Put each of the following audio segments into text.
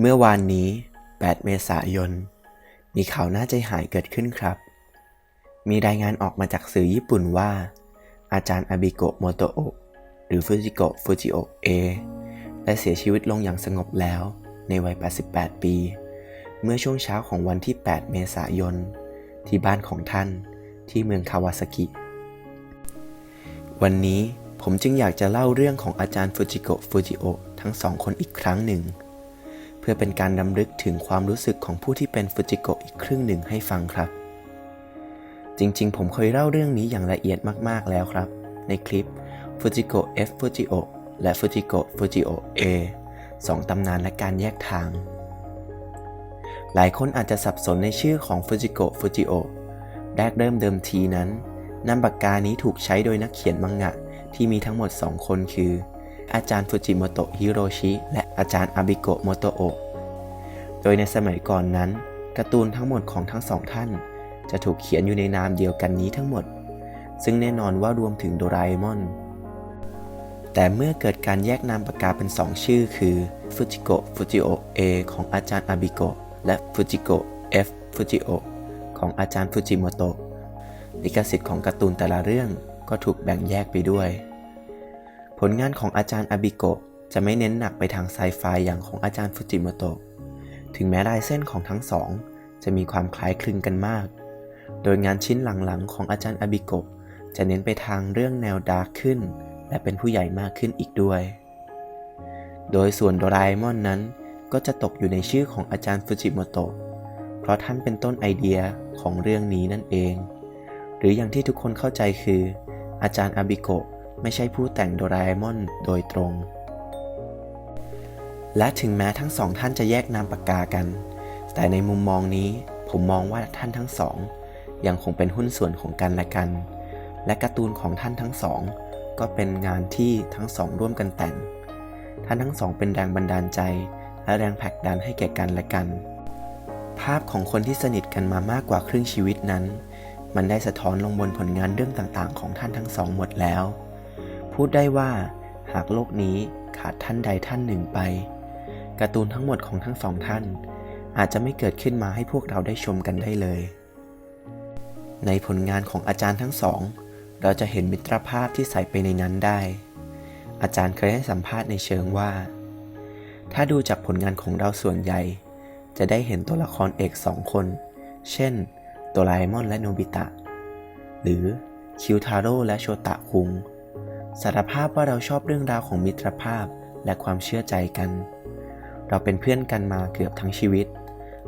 เมื่อวานนี้ 8 เมษายน มีข่าวน่าใจหายเกิดขึ้นครับ มีรายงานออกมาจากสื่อญี่ปุ่นว่า อาจารย์อาบิโกะโมโตโอะหรือฟูจิโกะฟูจิโอะเอได้เสียชีวิตลงอย่างสงบแล้ว ในวัย 88 ปี เมื่อช่วงเช้าของวันที่ 8 เมษายน ที่บ้านของท่านที่เมืองคาวาซากิ วันนี้ผมจึงอยากจะเล่าเรื่องของอาจารย์ฟูจิโกะฟูจิโอะทั้งสองคนอีกครั้งหนึ่ง พื่อเป็นการดำลึกถึงความรู้สึกของผู้ที่เป็นฟูจิโกะอีกครึ่งหนึ่งให้ฟังครับ จริงๆ ผมเคยเล่าเรื่องนี้อย่างละเอียดมากๆแล้วครับ ในคลิปฟูจิโกะ F ฟูจิโอะและฟูจิโกะฟูจิโอะ A สองตำนานและการแยกทาง หลายคนอาจจะสับสนในชื่อของฟูจิโกะฟูจิโอะแรกเริ่มเดิมทีนั้นนามปากกานี้ถูกใช้โดยนักเขียนมังงะที่มีทั้งหมด 2 คนคือ อาจารย์ฟูจิโมโตะฮิโรชิและอาจารย์อาบิโกะโมโตโอะโดยในสมัยก่อนนั้นการ์ตูนทั้งหมดของทั้งสองท่าน จะถูกเขียนอยู่ในนามเดียวกันนี้ทั้งหมด ซึ่งแน่นอนว่ารวมถึงโดราเอมอน แต่เมื่อเกิดการแยกนามปากกาเป็น2ชื่อ คือฟูจิโกะฟูจิโอเอของอาจารย์อาบิโกะและฟูจิโกะ F ฟูจิโอของอาจารย์ฟูจิโมโตะลิขสิทธิ์ของการ์ตูนแต่ละเรื่องก็ถูกแบ่งแยกไปด้วย ลงานของอาจารย์อาบิโกะจะไม่เน้นหนักไปทางไซไฟอย่างของอาจารย์ฟูจิโมโตะ ถึงแม้ลายเส้นของทั้งสอง จะมีความคล้ายคลึงกันมาก โดยงานชิ้นหลังๆ ของอาจารย์อาบิโกะจะเน้นไปทางเรื่องแนวดาร์กขึ้น และเป็นผู้ใหญ่มากขึ้นอีกด้วย โดยส่วนโดราเอมอนนั้น ก็จะตกอยู่ในชื่อของอาจารย์ฟูจิโมโตะ เพราะท่านเป็นต้นไอเดียของเรื่องนี้นั่นเอง หรืออย่างที่ทุกคนเข้าใจคือ อาจารย์อาบิโกะ ไม่ใช่ผู้แต่งโดราเอมอนโดยตรง และถึงแม้ทั้งสองท่านจะแยกนามปากกากัน แต่ในมุมมองนี้ผมมองว่าท่านทั้งสอง ยังคงเป็นหุ้นส่วนของกันและกัน และการ์ตูนของท่านทั้งสอง ก็เป็นงานที่ทั้งสองร่วมกันแต่ง ท่านทั้งสองเป็นแรงบันดาลใจ และแรงผลักดันให้แก่กันและกัน ภาพของคนที่สนิทกันมามากกว่าครึ่งชีวิตนั้นมันได้สะท้อนลงบนผลงานเรื่องต่างๆ ของท่านทั้งสองหมดแล้ว พูดได้ว่า หากโลกนี้ขาดท่านใดท่านหนึ่งไป การ์ตูนทั้งหมดของทั้งสองท่าน อาจจะไม่เกิดขึ้นมาให้พวกเราได้ชมกันได้เลย ในผลงานของอาจารย์ทั้งสอง เราจะเห็นมิตรภาพที่ใส่ไปในนั้นได้ อาจารย์เคยให้สัมภาษณ์ในเชิงว่า ถ้าดูจากผลงานของเราส่วนใหญ่ จะได้เห็นตัวละครเอกสองคน เช่นโดราเอมอนและโนบิตะ หรือคิวทาโร่และโชตะคุง สารภาพว่าเราชอบเรื่องราวของมิตรภาพและความเชื่อใจกัน เราเป็นเพื่อนกันมาเกือบทั้งชีวิต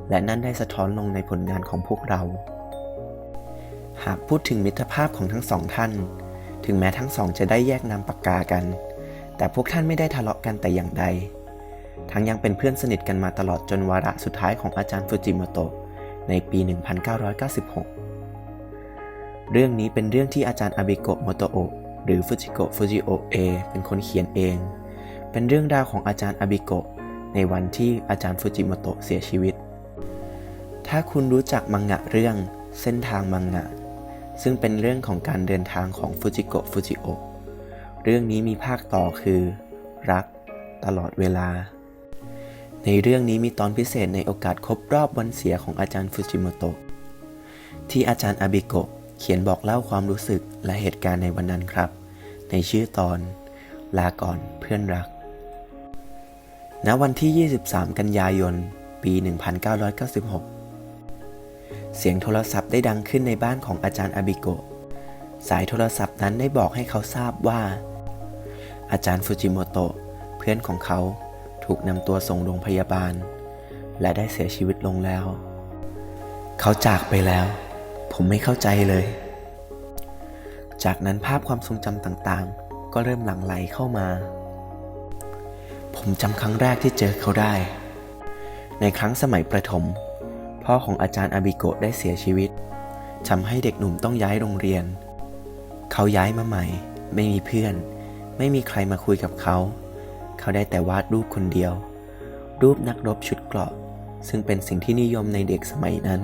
และนั่นได้สะท้อนลงในผลงานของพวกเรา หากพูดถึงมิตรภาพของทั้งสองท่าน ถึงแม้ทั้งสองจะได้แยกนามปากกากัน แต่พวกท่านไม่ได้ทะเลาะกันแต่อย่างใด ทั้งยังเป็นเพื่อนสนิทกันมาตลอดจนวาระสุดท้ายของอาจารย์ฟูจิโมโตะในปี 1996 เรื่องนี้เป็นเรื่องที่อาจารย์อาบิโกะโมโตโอะ หรือฟูจิโกะฟูจิโอเอเป็นคนเขียนเอง เป็นเรื่องราวของอาจารย์อาบิโกะในวันที่อาจารย์ฟูจิโมโตะเสียชีวิต ถ้าคุณรู้จักมังงะเรื่องเส้นทางมังงะ ซึ่งเป็นเรื่องของการเดินทางของฟูจิโกะฟูจิโอเรื่องนี้มีภาคต่อคือ รัก ตลอดเวลา ในเรื่องนี้มีตอนพิเศษในโอกาสครบรอบวันเสียของอาจารย์ฟูจิโมโตะที่อาจารย์อาบิโกะ เขียนบอกเล่าความรู้สึกและเหตุการณ์ในวันนั้นครับ ในชื่อตอน ลาก่อนเพื่อนรัก ณ วันที่ 23 กันยายน ปี 1996 เสียงโทรศัพท์ได้ดังขึ้นในบ้านของอาจารย์อาบิโก สายโทรศัพท์นั้นได้บอกให้เขาทราบว่า อาจารย์ฟูจิโมโตะเพื่อนของเขาถูกนำตัวส่งโรงพยาบาล และได้เสียชีวิตลงแล้ว เขาจากไปแล้ว ผมไม่เข้าใจเลย จากนั้นภาพความทรงจำต่างๆ ก็เริ่มหลั่งไหลเข้ามา ผมจำครั้งแรกที่เจอเขาได้ ในครั้งสมัยประถม พ่อของอาจารย์อาบิโกะได้เสียชีวิตทำให้เด็กหนุ่มต้องย้ายโรงเรียน เขาย้ายมาใหม่ ไม่มีเพื่อน ไม่มีใครมาคุยกับเขา เขาได้แต่วาดรูปคนเดียว รูปนักรบชุดเกราะ ซึ่งเป็นสิ่งที่นิยมในเด็กสมัยนั้น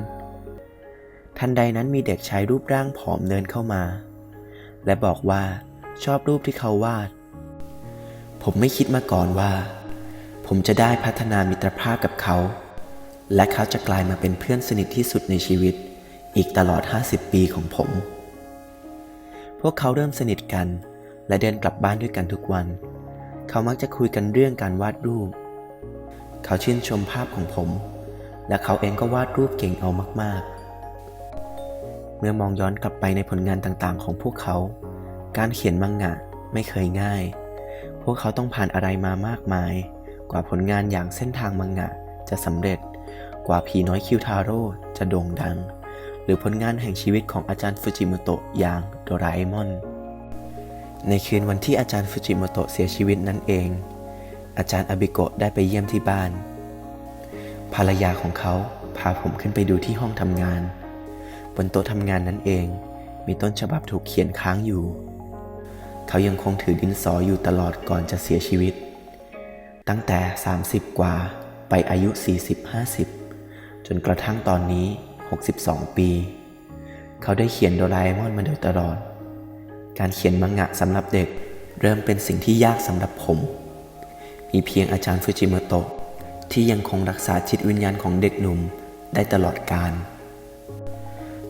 ทันใดนั้นมีเด็กชายรูปร่างผอมเดินเข้ามา และบอกว่าชอบรูปที่เขาวาด ผมไม่คิดมาก่อนว่า ผมจะได้พัฒนามิตรภาพกับเขา และเขาจะกลายมาเป็นเพื่อนสนิทที่สุดในชีวิต อีกตลอด 50 ปีของผม พวกเขาเริ่มสนิทกัน และเดินกลับบ้านด้วยกันทุกวัน เขามักจะคุยกันเรื่องการวาดรูป เขาชื่นชมภาพของผม และเขาเองก็วาดรูปเก่งเอามากๆ เมื่อมองย้อนกลับไปในผลงานต่างๆ ของพวกเขา การเขียนมังงะไม่เคยง่าย พวกเขาต้องผ่านอะไรมามากมาย กว่าผลงานอย่างเส้นทางมังงะจะสำเร็จ กว่าผีน้อยคิวทาโร่จะโด่งดัง หรือผลงานแห่งชีวิตของอาจารย์ฟูจิโมโตะอย่างโดราเอมอน ในคืนวันที่อาจารย์ฟูจิโมโตะเสียชีวิตนั่นเอง อาจารย์อาบิโกะได้ไปเยี่ยมที่บ้าน ภรรยาของเขาพาผมขึ้นไปดูที่ห้องทำงาน บนโต๊ะทำงานนั้นเอง มีต้นฉบับถูกเขียนค้างอยู่ เขายังคงถือดินสออยู่ตลอดก่อนจะเสียชีวิต ตั้งแต่ 30 กว่าไปอายุ 40-50 จนกระทั่งตอนนี้ 62 ปี เขาได้เขียนโดราเอมอนมาโดยตลอด การเขียนมังงะสำหรับเด็กเริ่มเป็นสิ่งที่ยากสำหรับผม มีเพียงอาจารย์ฟูจิโมโตะที่ยังคงรักษาจิตวิญญาณของเด็กหนุ่มได้ตลอดกาล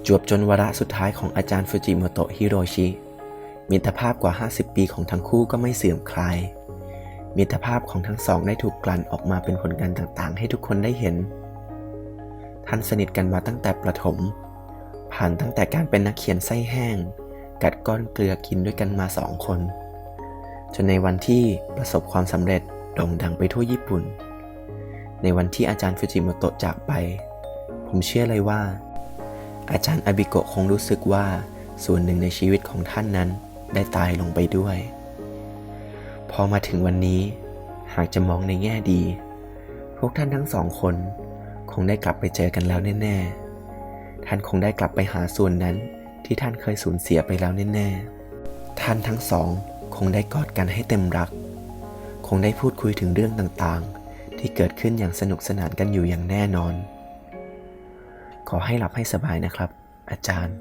จวบจนวาระสุดท้ายของอาจารย์ฟูจิโมโตะฮิโรชิ มิตรภาพกว่า 50 ปีของทั้งคู่ก็ไม่เสื่อมคลาย มิตรภาพของทั้งสองได้ถูกกลั่นออกมาเป็นผลงานต่างๆ ให้ทุกคนได้เห็น ท่านสนิทกันมาตั้งแต่ประถม ผ่านตั้งแต่การเป็นนักเขียนไส้แห้ง กัดก้อนเกลือกินด้วยกันมาสองคน จนในวันที่ประสบความสำเร็จโด่งดังไปทั่วญี่ปุ่น ในวันที่อาจารย์ฟูจิโมโตะจากไป ผมเชื่อเลยว่า อาจารย์อาบิโกะคงรู้สึกว่าส่วนหนึ่งในชีวิตของท่านนั้นได้ตายลงไปด้วย พอมาถึงวันนี้ หากจะมองในแง่ดี พวกท่านทั้งสองคน คงได้กลับไปเจอกันแล้วแน่ ๆ ท่านคงได้กลับไปหาส่วนนั้นที่ท่านเคยสูญเสียไปแล้วแน่ ๆ ท่านทั้งสองคงได้กอดกันให้เต็มรัก คงได้พูดคุยถึงเรื่องต่างๆ ที่เกิดขึ้นอย่างสนุกสนานกันอยู่อย่างแน่นอน ขอให้หลับให้สบายนะครับ อาจารย์